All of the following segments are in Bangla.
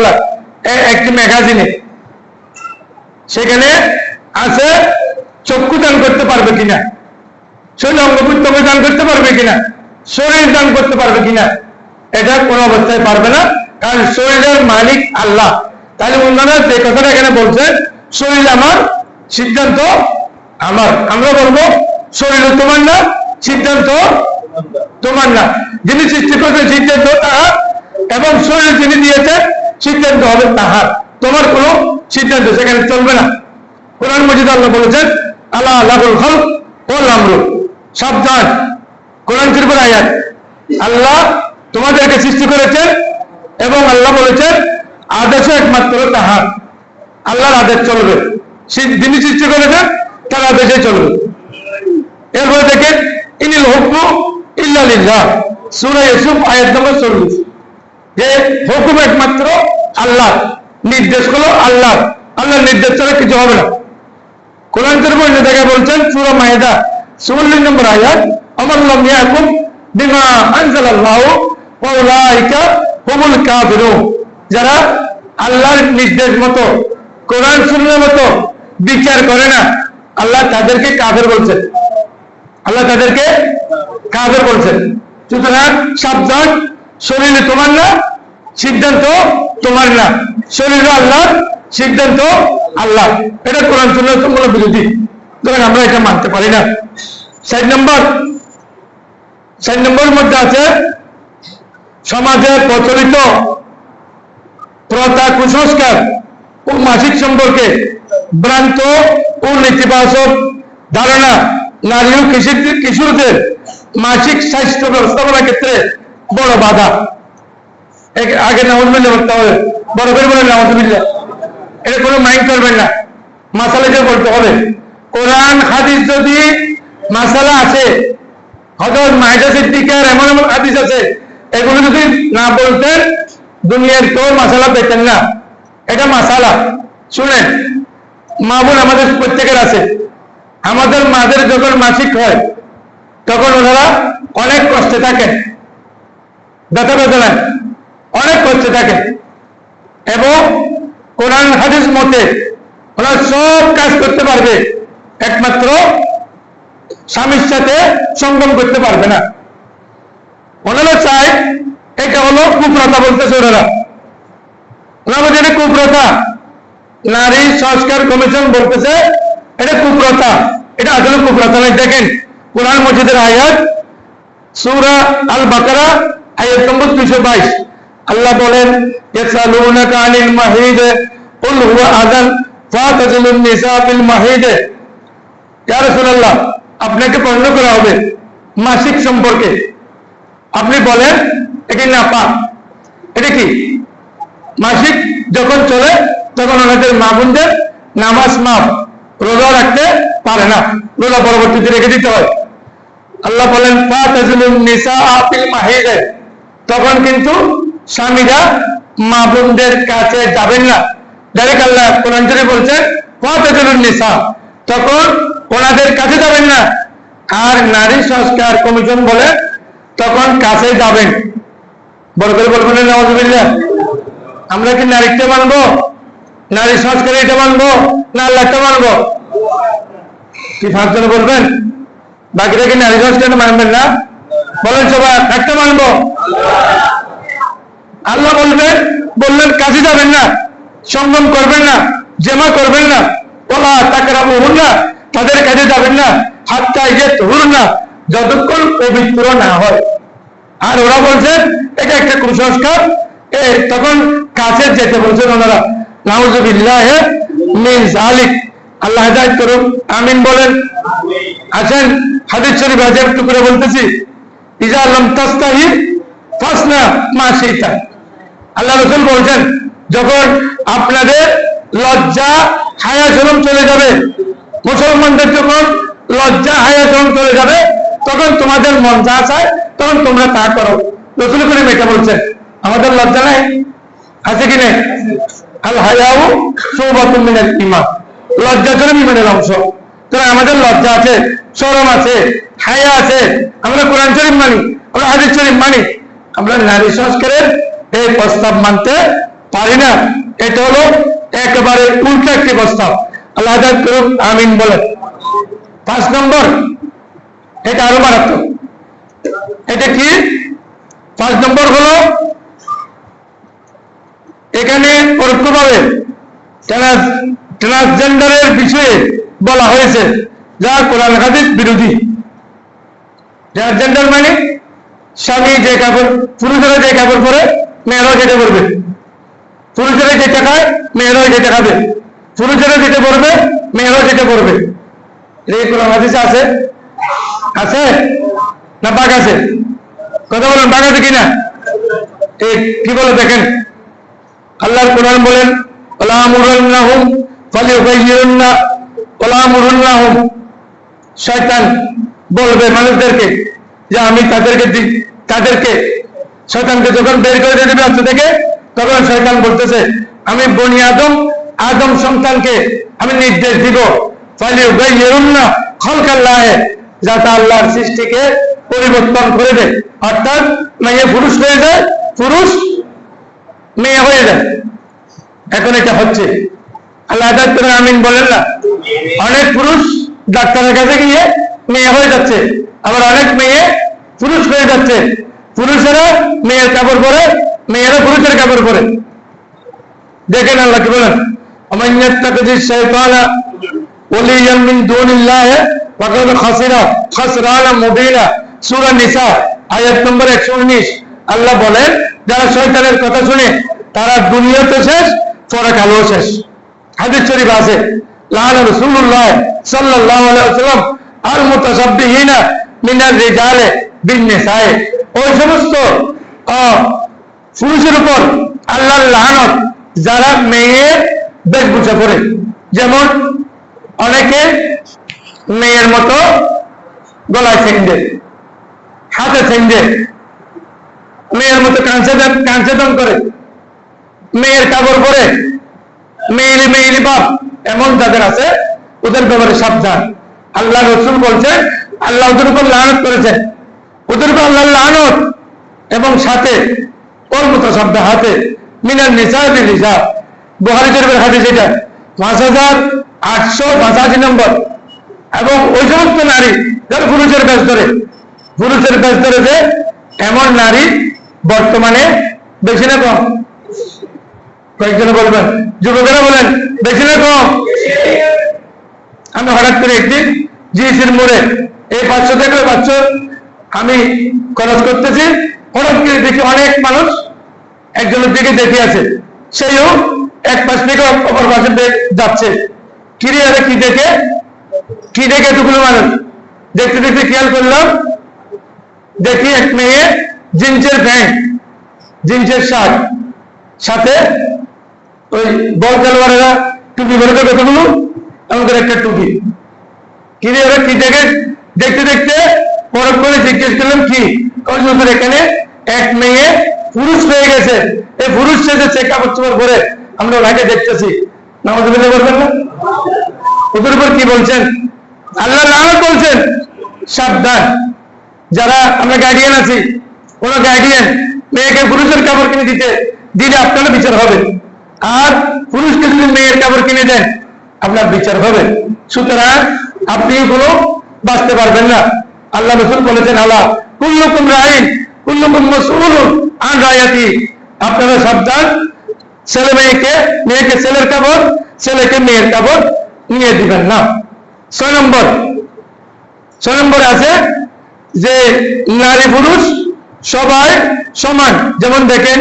তালা একটি ম্যাগাজিনে। সেখানে আছে, চক্ষু দান করতে পারবে কিনা? শরীর অঙ্গ দান করতে পারবে কিনা? শরীর দান করতে পারবে কিনা? এটা কোনো অবস্থায় পারবে না, কারণ শরীরের মালিক আল্লাহ। তাহলে ওনারা যে কথাটা এখানে বলছেন শরীর আমার, সিদ্ধান্ত আমার। আমরা বলব, শরীর তোমার না, সিদ্ধান্ত তোমার না। যিনি সৃষ্টি করেছেন সিদ্ধান্ত তাহার, এবং শরীর যিনি দিয়েছেন সিদ্ধান্ত হবে তাহার। তোমার কোনো সিদ্ধান্ত সেখানে চলবে না। কোরআন মজিদ আল্লাহ বলেছেন আল্লাহ আল্লাহুল হল ও আমরু সাবধান। কোরআন শরীফের আয়াত। আল্লাহ তোমাদেরকে সৃষ্টি করেছেন এবং আল্লাহ বলেছেন, আদেশ একমাত্র তাহার। আল্লাহর আদেশ চলবে। যিনি সৃষ্টি করেছেন, তার আদেশে চলবে। এরপরে দেখেন, ইনিল হুকমু ইল্লালিল্লাহ সূরা ইউসুফ আয়াত নম্বর 40 যে হুকুম একমাত্র আল্লাহ। নির্দেশ হলো আল্লাহ। আল্লাহর নির্দেশ ছাড়া কিছু হবে না। কোরআন শরীফ জায়গায় বলছেন, সূরা মাইদা 44 নম্বর আয়াত আমাল্লাম ইয়াকুম বিমা যারা আল্লাহর নির্দেশ মতো, কোরআন সুন্নাহর মতো বিচার করে না, আল্লাহ তাদেরকে কাফের বলছেন। আল্লাহ তাদেরকে কাফের বলছেন। সুতরাং সাবধান শরীরে তোমার না, সিদ্ধান্ত তোমার না। শরীর আল্লাহ সিদ্ধান্ত আল্লাহ। এটা কোরআন সুন্নাহর মূল বিরোধী। সুতরাং আমরা এটা মানতে পারি না। ষাট নম্বর ষাট নম্বরের মধ্যে আছে, সমাজে প্রচলিত প্রথা কুসংস্কার ও মাসিক সম্পর্কে ভ্রান্ত ও নেতিবাচক ধারণা। নারী ও কিশোর- কিশোরদের মাসিক স্বাস্থ্য ব্যবস্থাপনার ক্ষেত্রে বড় বাধা। আগে আগে নামাজবিল্লা করতে হবে, বড় করে বলেন নামাজবিল্লা এটা কোনো মাইন্ড করবেন না। মাসালাকে বলতে হবে। কোরআন, হাদিস যদি মাসালা আছে হজরত মাহিদা সিদ্দিকার এমন এমন হাদিস আছে, এগুলো যদি না বলতেন, দুনিয়ার কেউ মাসালা পেতেন না। এটা মাসালা। শুনেন, মা বোন আমাদের প্রত্যেকের আছে। আমাদের মাদের যখন মাসিক হয়, তখন ওনারা অনেক কষ্টে থাকেন। ব্যথা বেদনায় অনেক করছে থাকেন এবং কোরআন হাদিস মতে ওরা সব কাজ করতে পারবে, একমাত্র স্বামীর সাথে সঙ্গম করতে পারবে না। ওনারা চায়, এটা হলো কুপ্রথা বলতেছে ওনারা। ওনারা বলছে, এটা কুপ্রথা। নারী সংস্কার কমিশন বলতেছে, এটা কুপ্রথা। এটা আসলে কুপ্রথা নয়। দেখেন, কোরআন মসজিদের আয়াত, সূরা আল বাকারা আয়াত নম্বর 222 আল্লাহ বলেন ইয়াসালুনাকা আনিল মাহিদ, কুল হুয়া আযান ফাতাজিলুন নিসা ফিল মাহিদ। ইয়া রাসূলুল্লাহ, আপনাকে প্রশ্ন করা হবে মাসিক সম্পর্কে। আপনি বলেন, এটি না পাক এটা কি? মাসিক যখন চলে, তখন ওনাদের মা বোনদের নামাজ মাফ, রোজা রাখতে পারে না। রোজা পরবর্তীতে রেখে দিতে হয়। আল্লাহ বলেন নিসা ফিল মাহিদ। তখন কিন্তু স্বামীরা মা বোনদের কাছে যাবেন না। ডাইরেক্ট আল্লাহ কোরআন ফাতাজুলুন নিসা তখন ওনাদের কাছে যাবেন না। আর নারী সংস্কার কমিশন বলে তখন কাছে যাবেন। বড় করে বলবেন আমরা কি নারীকে মানবো? নারী সংস্কার এটা মানবো না আল্লাহটা মানবো? কি ফাঁকজন বলবেন? বাকিরা কি নারী সংস্কার মানবেন না? বলেন সবাই, একটা মানবো? আল্লাহ বলবেন বললেন, কাজে যাবেন না সঙ্গম করবেন না, জেমা করবেন না, ওলা তাকেরা বহুন না তাদের কাজে যাবেন না হাতটা ইয়ে যতক্ষণ পবিত্র না হয়। আর ওরা বলছে, এটা একটা কুসংস্কার। এ, তখন কাছে যেতে বলছেন ওনারা, নাউজুবিল্লাহ মিন জালিক আল্লাহ করুন, আমিন বলেন। আছেন, হাদিস শরীফ আজ একটু করে বলতেছি। ইজা আল্লাম তাস্তাহি ফাসনা মা সেইটা আল্লাহ রসুল বলছেন, যখন আপনাদের লজ্জা হায়া শরম চলে যাবে, মুসলমানদের যখন লজ্জা হায়া শরম চলে যাবে, তখন তোমাদের মন যা চায়, তখন তোমরা তা করো। রসুল করে মেটা বলছেন, আমাদের লজ্জা নাই? আছে কি নেই? আল হায়াউ সৌবাতুম মিনাল ঈমান। লজ্জা করে ইমানের অংশ। তবে আমাদের লজ্জা আছে শরম আছে, হায়া আছে। আমরা কোরআন শরীফ মানি, আমরা হাদিস শরীফ মানি। আমরা নারী সংস্কারের এই প্রস্তাব মানতে পারি না। এটা হলো একেবারে উল্টো একটি প্রস্তাব। আল্লাহ করুন আমিন পাঁচ নম্বর, এটা আরও মারাত্মক। এটা কি? পাঁচ নম্বর হলো, এখানে পরোক্ষভাবে ট্রান্সজেন্ডারের বিষয়ে বলা হয়েছে। যা কোরআন হাদিস বিরোধী। ট্রান্সজেন্ডার মানে স্বামী যে কাপড়, পুরুষেরা যে কাপড় পরে, মেয়েরাও যেটা পরবে। পুরুষেরা যেটা খায় মেয়েরাও যেটা খাবে। পুরুষেরা যেটা পরবে, মেয়েরাও যেটা পরবে। এই কোরআন হাদিসে আছে? আছে? না বাঘ আছে? কথা বলেন, বাঘ আছে কিনা? এই, কি বলে দেখেন? আল্লাহর কোরআন বলেন ওলামুরান্নাহুম ফালিউগাইয়িরুন্না ওলামুরান্নাহুম শয়তান বলবে মানুষদেরকে যে আমি তাদেরকে তাদেরকে শয়তানকে যখন বের করে দেবে রাস্তা থেকে, তখন শয়তান বলতেছে, আমি বনি আদম আদম সন্তানকে আমি নির্দেশ দিব। খলকাল্লাহে, যাতে আল্লাহর সৃষ্টিকে পরিবর্তন করে দেয়। মেয়ে পুরুষ হয়ে যায়, পুরুষ মেয়ে হয়ে যায়। এখন এটা হচ্ছে। আল্লাহ আমিন বলেন না, অনেক পুরুষ ডাক্তারের কাছে গিয়ে মেয়ে হয়ে যাচ্ছে। আবার অনেক মেয়ে পুরুষ হয়ে যাচ্ছে। পুরুষেরা মেয়ের কাপড় পরে মেয়েরা পুরুষের কাপড় পরে। দেখেন আল্লাহ কি বলেন? আল্লাহ যারা কথা শুনে, তারা দুনিয়াতে শেষ, পরে কালো শেষ। হাদিস শরীফ আছে লাল রসুল্লাহ বেশভূষা করে যেমন অনেকে মেয়ের মতো গলায় সেন্ডেল হাতে সেন্ডেল মেয়ের মতো কাঁচে কাঁচে করে, মেয়ের কাপড় পরে মেয়েলি মেয়েলি বাপ, এমন যাদের আছে ওদের ব্যাপারে সাবধান। আল্লাহ রসুল বলছে, আল্লাহ ওদের উপর লানত করেছে। ওদের উপর আল্লাহ লানত। এবং সাথে ওর মতো শব্দ হাতে মিনার নিসা নিসা। বুহারি শরীফের হাদিস এটা। পাঁচ হাজার আটশো পঁচাশি নম্বর। এবং ওই সমস্ত নারী যারা পুরুষের কাজ ধরে, পুরুষের কাজ ধরে যে এমন নারী বর্তমানে বেশি না কম। কয়েকজনে বলবেন, যুবকেরা বলেন, বেশি না কম। আমি হঠাৎ করে একদিন জিএসির মোড়ে এই পাঁচশো থেকে পাঁচশো আমি খরচ করতেছি। হঠাৎ করে দেখি অনেক মানুষ একজনের দিকে দেখে আছে। সেইও এক পাশ থেকে অপর পাশে যাচ্ছে। কিরে আরে কি দেখে? কি দেখে এতগুলো মানুষ? দেখতে দেখতে খেয়াল করলাম, দেখি এক মেয়ে জিন্সের প্যান্ট, জিন্সের শার্ট, সাথে ওই বল খেলোয়াড়েরা টুপি ভরে দেবে কতগুলো করে একটা টুপি। কিনে ওরা কি দেখে? দেখতে দেখতে পরক করে জিজ্ঞেস করলাম, কি? কয়েক বছর এখানে এক মেয়ে পুরুষ হয়ে গেছে। এই পুরুষ সেজেছে কাপড় চোপড় পরে আমরা ওনাকে দেখতেছি। নামাজ বলতে পারবেন না? ওদের উপর কি বলছেন? আল্লাহ নামাজ বলছেন, সাবধান। যারা আমরা গার্ডিয়ান আছি কোন গার্ডিয়ান মেয়েকে পুরুষের কাপড় কিনে দিতে, দিলে আপনারও বিচার হবে। আর পুরুষকে যদি মেয়ের কাপড় কিনে দেন আপনার বিচার হবে। সুতরাং আপনি কোনো বাঁচতে পারবেন না। আল্লাহ রসুল বলেছেন আল্লাহ কুল্লুকুম রাইন, কুল্লুকুম মসউল আন রায়াতি আপনারা সাবধান, ছেলে মেয়েকে মেয়েকে ছেলের কাপড়, ছেলেকে মেয়ের কাপড় নিয়ে দিবেন না। ছয় নম্বর, ছয় নম্বরে আছে যে নারী পুরুষ সবাই সমান। যেমন দেখেন,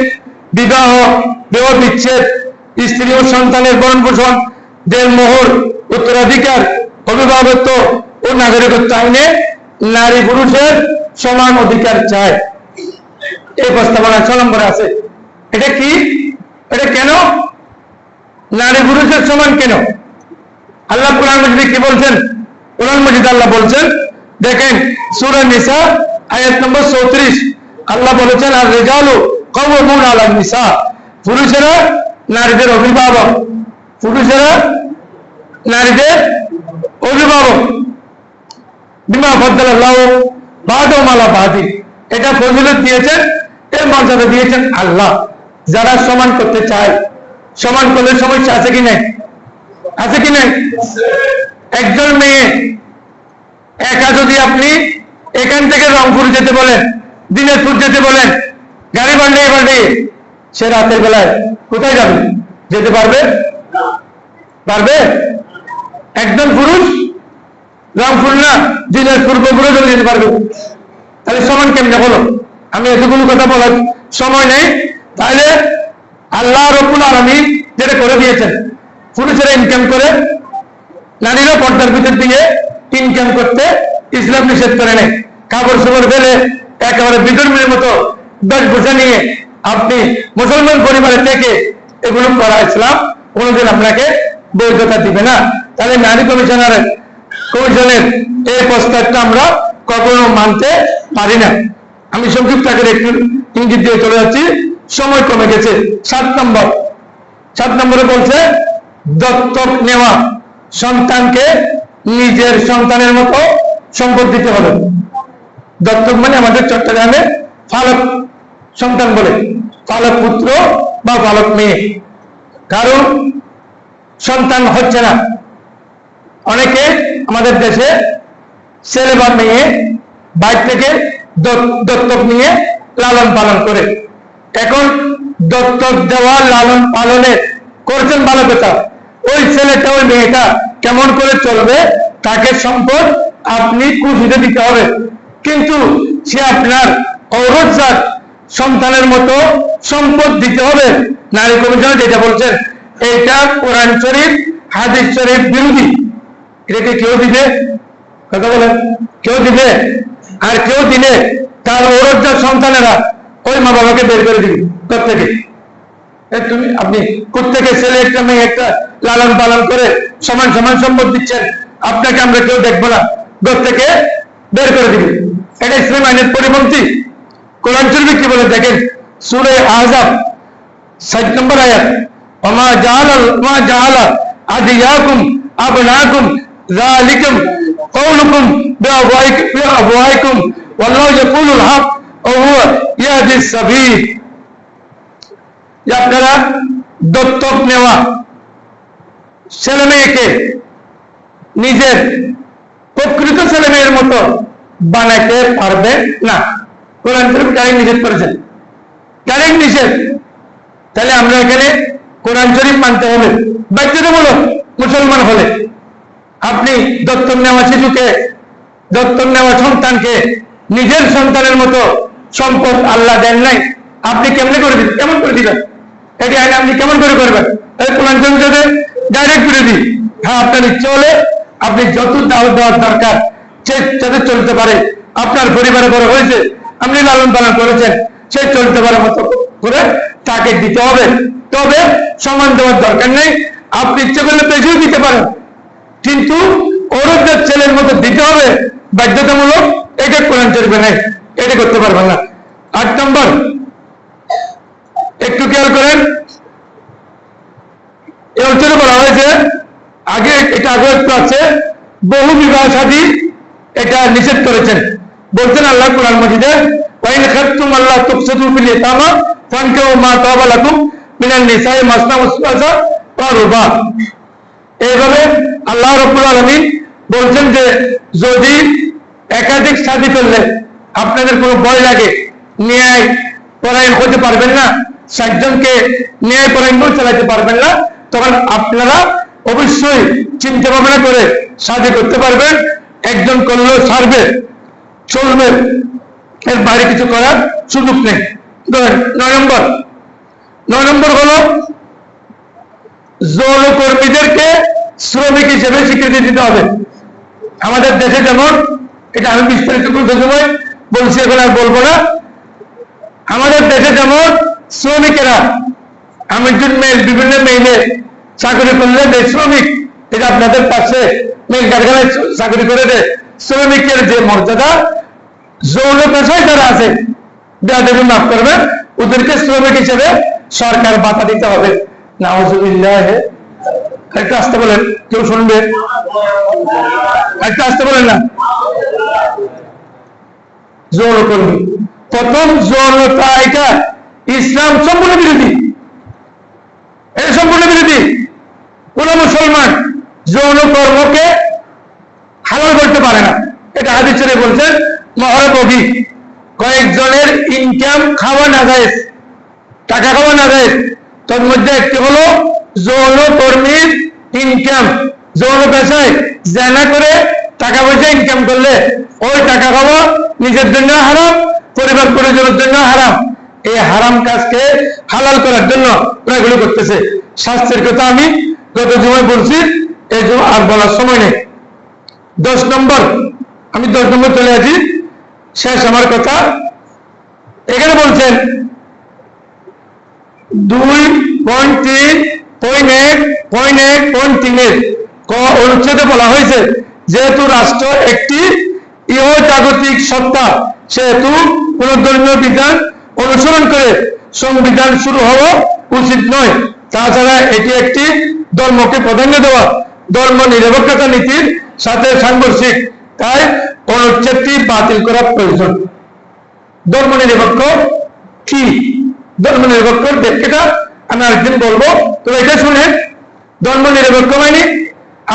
বিবাহ বিবাহ বিচ্ছেদ, স্ত্রী ও সন্তানের বরণ পোষণ দেড় মোহর উত্তরাধিকার, অভিভাবকত্ব ও নাগরিকত্ব আইনে নারী পুরুষের সমান অধিকার চায় এই প্রস্তাবনা ছ নম্বরে আছে। এটা কি? এটা কেন? নারী পুরুষের সমান কেন? আল্লাহ কোরআন মজিদে কি বলছেন? কোরআন মজিদ আল্লাহ বলছেন, দেখেন সূরা নিসা, আয়াত নম্বর 34 আল্লাহ বলেছেন, আর রিজালু কওয়ামুন আলা নিসা। পুরুষেরা নারীদের অভিভাবক। পুরুষেরা নারীদের অভিভাবক বিমা ফদ্দাল্লাহ বাদ মালা বাদি এটা ফজিলত দিয়েছেন, এর মর্যাদা দিয়েছেন আল্লাহ। যারা সমান করতে চায়, সমান করলে সমস্যা আছে কি নাই? আছে কি নাই? একজন মেয়ে, একা যদি আপনি এখান থেকে রংপুর যেতে বলেন, দিনাজপুর যেতে বলেন, গাড়ি বান্ডিয়ে বান্ডিয়ে সে রাতের বেলায় কোথায় যাবে? যেতে পারবে? পারবে? একজন পুরুষ? রংপুর দিনাজপুর বগুড়া চলে যেতে পারবে। তাহলে সমান কেমনে বলো? আমি এতগুলো কথা বলার সময় নেই। তাহলে আল্লাহ রব্বুল আলমী যেটা করে দিয়েছেন, পুরুষেরা ইনকাম করে, নারীরা পর্দার ভিতর দিয়ে ইনকাম করতে ইসলাম নিষেধ করে নেই কাপড় চোপড় ফেলে একেবারে বিধর্মীর মতো দশ বছর নিয়ে আপনি মুসলমান পরিবারের থেকে এগুলো করা ইসলাম। কোনোদিন আপনাকে বৈধতা দিবে না। তাহলে নারী কমিশনারের কমিশনের এই প্রস্তাবটা আমরা কখনো মানতে পারি না। আমি সংক্ষিপ্ত একটু ইঙ্গিত দিয়ে চলে যাচ্ছি। সময় কমে গেছে। সাত নম্বর। সাত নম্বরে বলছে, দত্তক নেওয়া সন্তানকে নিজের সন্তানের মতো সম্পদ দিতে হবে। দত্তক মানে আমাদের চট্টগ্রামে ফালক সন্তান বলে। ফালক পুত্র বা ফালক মেয়ে। কারণ সন্তান হচ্ছে না। অনেকে আমাদের দেশে ছেলে বা মেয়ে বাইর থেকে দত- দত্তক নিয়ে লালন পালন করে। এখন দত্তক দেওয়া, লালন পালনে করছেন ভালো কথা ওই ছেলেটা, ওই মেয়েটা কেমন করে চলবে, তাকে সম্পদ আপনি খুশিতে দিতে হবে। কিন্তু সে আপনার ঔরজাত সন্তানের মতো সম্পদ দিতে হবে। নারী কমিশন যেটা বলছেন এটা কোরআন শরীফ, হাদিস শরীফ বিরোধী। এটাকে কেউ দিবে? কথা বলেন কেউ দিবে? আর কেউ দিলে তার ঔরজাত সন্তানেরা ওই মা বাবাকে বের করে দিবে। প্রত্যেকে। তুমি, আপনি প্রত্যেকে ছেলে একটা মেয়ে একটা লালন পালন করে সমান সমান সম্পদ দিচ্ছেন, আপনাকে আমরা কেউ দেখব না। ঘর থেকে বের করে দিবে। এটা ইসলাম আইনের পরিপন্থী। কোরআন শরীফে কি বলে দেখেন? সুরে আহজাব, ষাট নম্বর আয়াত। ওমা জাহাল ওমা জাহালা আদিয়াকুম আবনাকুম যালিকুম কওলুকুম বিআবওয়াইকুম বিআবওয়াইকুম ওয়াল্লাহু ইয়াকুলুল হক ওয়া হুয়া ইয়াহদিস সাবিল যে আপনারা দত্তক নেওয়া ছেলে মেয়েকে নিজের প্রকৃত ছেলে মেয়ের মতো বানাইতে পারবে না কোরআন শরীফ ডাইরেক্ট নিষেধ করেছেন ডাইরেক্ট নিষেধ তাহলে আমরা এখানে কোরআন শরীফ মানতে হবে। বাধ্যতামূলক মুসলমান হলে। আপনি দত্তক নেওয়া শিশুকে, দত্তক নেওয়া সন্তানকে নিজের সন্তানের মতো সম্পদ আল্লাহ দেন নাই, আপনি কেমনে করে দিবেন? কেমন করে দিবেন? এটি আইন আপনি কেমন করে করবেন? এই কোরআন শরীফে ডাইরেক্ট বিরোধী হ্যাঁ আপনার ইচ্ছে হলে আপনি যত দাওয়াত দেওয়ার দরকার, সে যাতে চলতে পারে। আপনার পরিবারে বড় হয়েছে, আপনি লালন পালন করেছেন, সে চলতে পারে মতো করে তাকে দিতে হবে। তবে সমান দেওয়ার দরকার নেই। আপনি ইচ্ছে করলে বেশিও দিতে পারেন। কিন্তু ওরদের ছেলের মতো দিতে হবে বাধ্যতামূলক, এটা কোরআন চলবে নাই, এটা করতে পারবেন না। আট নম্বর, একটু খেয়াল করেন। এই অঞ্চলে বলা হয়েছে, আগে এটা আগে একটু আছে, বহু বিবাহ সাদী এটা নিষেধ করেছেন। বলছেন আল্লাহ কোরআন মজিদে আল্লাহ তুকসাদু ফিল ইতামা ফানকাউ মা তাওবা মিনান নিসাই মাসনা ওয়া রুবা এইভাবে আল্লাহ রাব্বুল আলামিন বলছেন যে, যদি একাধিক শাদী করলে আপনাদের কোনো ভয় লাগে, ন্যায় পরায়ণ হতে পারবেন না ষাটজনকে ন্যায় পরায়ণ করে চালাতে পারবেন না, তখন আপনারা অবশ্যই চিন্তা ভাবনা করে শাদী করতে পারবেন, একজন করলেও ছাড়বে, চলবে, এর বাইরে কিছু করার সুযোগ নেই। নয় নম্বর নয় নম্বর হলো যৌনকর্মীদেরকে শ্রমিক হিসেবে স্বীকৃতি দিতে হবে। আমাদের দেশে যেমন, এটা আমি বিস্তারিত বলতে সময় বলছি, এখন আর বলব না। আমাদের দেশে যেমন, শ্রমিকেরা, আমি একজন মেল বিভিন্ন মেইলে চাকরি করলে যে শ্রমিক, এটা আপনাদের পাশে মেল কারখানায় চাকরি করে দেয়। শ্রমিকের যে মর্যাদা, যৌন পেশায় যারা আছে দেবে মাফ করবেন, ওদেরকে শ্রমিক হিসেবে সরকার বাতা দিতে হবে। নাউজুবিল্লাহ। একটা আসতে বলেন, কেউ শুনবে একটা আসতে বলেন না? যৌনকর্মী প্রথম যৌনতা এটা, ইসলাম সম্পূর্ণ বিরোধী। এটা সম্পূর্ণ বিরোধী। কোন মুসলমান যৌন কর্মকে হালাল করতে পারে না। এটা হাদিসে বলছেন, মহরবী কয়েকজনের ইনকাম খাওয়া না যায়। টাকা খাওয়া না যায় তোর মধ্যে একটি হলো যৌন কর্মীর ইনকাম যৌন পেশায় জানা করে টাকা পয়সা ইনকাম করলে ওই টাকা খাওয়া নিজের জন্য হারাম, পরিবার পরিজনের জন্য হারাম। এই হারাম কাজকে হালাল করার জন্য এগুলো করতেছে। স্বাস্থ্যের কথা আমি গত জুমায় বলছি, এই জন্য আর বলার সময় নেই। দশ নম্বর, আমি দশ নম্বর চলে আছি শেষ আমার কথা। এখানে বলছেন দুই পয়েন্ট তিন, পয়েন্ট এক পয়েন্ট এক, পয়েন্ট তিনের ক অনুচ্ছেদে বলা হয়েছে, যেহেতু রাষ্ট্র একটি ইহ জাগতিক সত্তা, সেহেতু কোন ধর্মীয় বিধান অনুসরণ করে সংবিধান শুরু হওয়া উচিত নয়। তাছাড়া এটি একটি ধর্মকে প্রাধান্য দেওয়া, ধর্ম নিরপেক্ষতা নীতির সাথে সাংঘর্ষিক, তাই অনুচ্ছেদটি বাতিল করা প্রয়োজন। ধর্ম নিরপেক্ষ কি? ধর্ম নিরপেক্ষ ব্যাখ্যাটা আমি আরেকদিন বলব। তো এটা শুনে ধর্ম নিরপেক্ষ মানে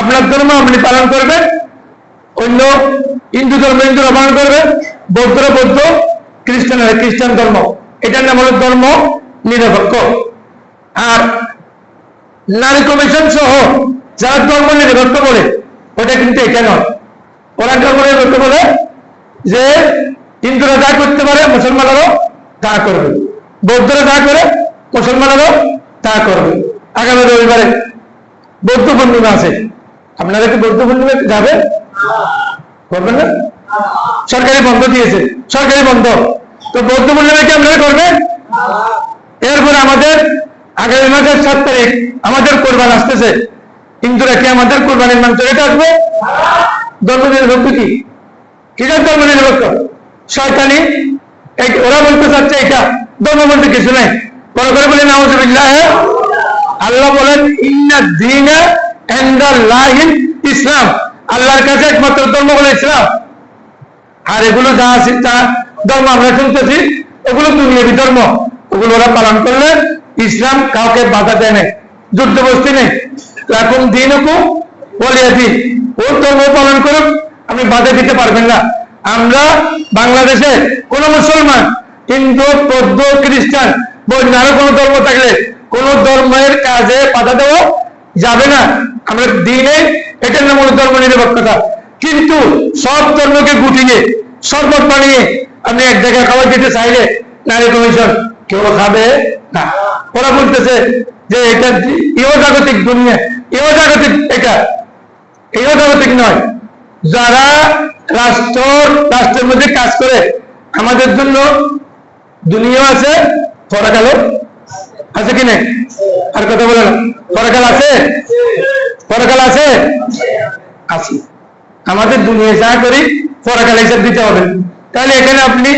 আপনার ধর্ম আপনি পালন করবেন, অন্য হিন্দু ধর্ম হিন্দুরা পালন করবে বৌদ্ধরা বৌদ্ধ খ্রিস্টানরা খ্রিস্টান ধর্ম। এটার নাম হলো ধর্ম নিরপেক্ষ। আর নারী কমিশন সহ যারা ধর্ম নিরপেক্ষ বলে, ওটা কিন্তু এটা নয়। ওরা ধর্ম নিরপেক্ষ বলে যে হিন্দুরা যা করতে পারে, মুসলমানেরও তা করবে। বৌদ্ধরা যা করে, মুসলমানেরও তা করবে। আগামী রবিবারে বৌদ্ধ পূর্ণিমা আছে। আপনারা কি বৌদ্ধ পূর্ণিমা যাবে? করবেন না? সরকারি বন্ধ দিয়েছে। সরকারি বন্ধ। তো বৌদ্ধ পূর্ণিমা কি আপনারা করবেন? এরপর আমাদের আগামী মাসের সাত তারিখ আমাদের কোরবান আসতেছে। হিন্দুরা কি আমাদের কোরবানির মাংস রেটে আসবে? ধর্ম নিরপেক্ষ কি? কিসের ধর্ম নিরপেক্ষ এই- ওরা বলতে চাচ্ছে এটা। ধর্ম বলতে কিছু নাই। বড় করে বলে, নাউজুবিল্লাহ। আল্লাহ বলেন, ইন্না দিনা ইসলাম। আল্লাহর কাছে একমাত্র ধর্ম হলো ইসলাম। আর এগুলো যা আছে তা ধর্ম আমরা শুনতেছি, এগুলো দুনিয়াবি ধর্ম। ওগুলো ওরা পালন করলে ইসলাম কাউকে বাধা দেয় না যুদ্ধ বস্তি নেই। এখন দিন বলিয়া দিন ও ধর্ম পালন করুক আপনি বাধা দিতে পারবেন না। আমরা বাংলাদেশে কোন মুসলমান হিন্দু, বৌদ্ধ, খ্রিস্টান বন্য আরও কোনো ধর্ম থাকলে কোন ধর্মের কাজে বাধা দেওয়া যাবে না। আমরা দিনে এটার নাম ধর্ম নিরপেক্ষতা। কিন্তু সব ধর্মকে গুটিয়ে, শরবত বানিয়ে আপনি এক জায়গায় খাবার দিতে চাইলে নারী কমিশন কেউ খাবে না। ওরা বলতেছে যে এটা ইহ জাগতিক দুনিয়া। ইহ জাগতিক এটা, ইহ জাগতিক নয়। যারা রাষ্ট্র, রাষ্ট্রের মধ্যে কাজ করে, আমাদের জন্য দুনিয়া আছে পরাকাল আছে কি নেই? আর কথা বলেন, পরাকাল আছে? পরকাল আছে? আছে। আমাদের দুনিয়া যা করি, পরকাল হিসাব দিতে হবে। তাহলে এখানে আপনি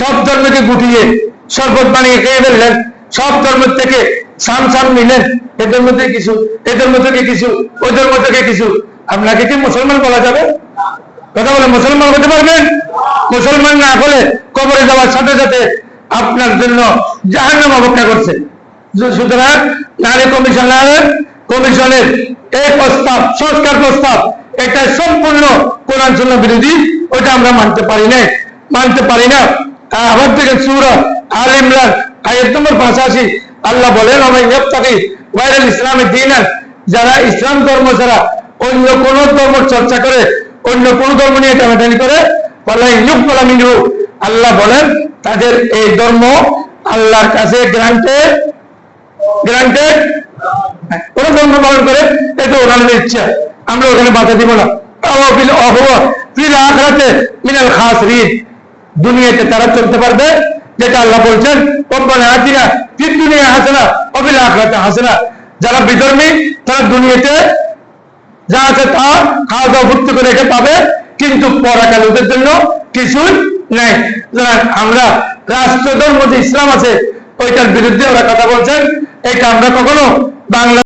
সব ধর্মকে গুটিয়ে, শরবত বানিয়ে খেয়ে ফেললেন, সব ধর্মের থেকে সাম সাম নিলেন এদের মধ্যে কিছু এদের মধ্যে কিছু, ওই ধর্ম থেকে কিছু। আপনাকে কি মুসলমান বলা যাবে? কথা বলে মুসলমান হতে পারবেন? মুসলমান না হলে কবরে যাওয়ার সাথে সাথে আপনার জন্য জাহান্নাম অপেক্ষা করছে। সুতরাং নারী কমিশনার কমিশনের এই প্রস্তাব, সংস্কার প্রস্তাব, এটা সম্পূর্ণ কোরআন বিরোধী ওটা আমরা মানতে পারি না মানতে পারি না। আমার থেকে সুরা আল ইমরান, আয়াত নম্বর পাঁচাশি, আল্লাহ বলেন বাইরেল ইসলামের দিন যারা ইসলাম ধর্ম ছাড়া অন্য কোন ধর্ম চর্চা করে, অন্য কোন ধর্ম নিয়ে টানাটানি করে বলে ইউক আল্লাহ বলেন তাদের এই ধর্ম আল্লাহর কাছে গ্রান্টেড গ্রান্টেড ওরা ধর্ম পালন করে এটা ওখানে ইচ্ছা। আমরা ওখানে বাধা দিব না। দুনিয়াতে তারা চলতে পারবে, যেটা আল্লাহ বলছেন দুনিয়া যারা বিধর্মী, তারা দুনিয়াতে যা আছে তা খাওয়া দাওয়া করে রেখে পাবে, কিন্তু পরাকাল ওদের জন্য কিছুই সুতরাং আমরা রাষ্ট্র ধর্ম যে ইসলাম আছে, ওইটার বিরুদ্ধে ওরা কথা বলছেন। এটা আমরা কখনো বাংলা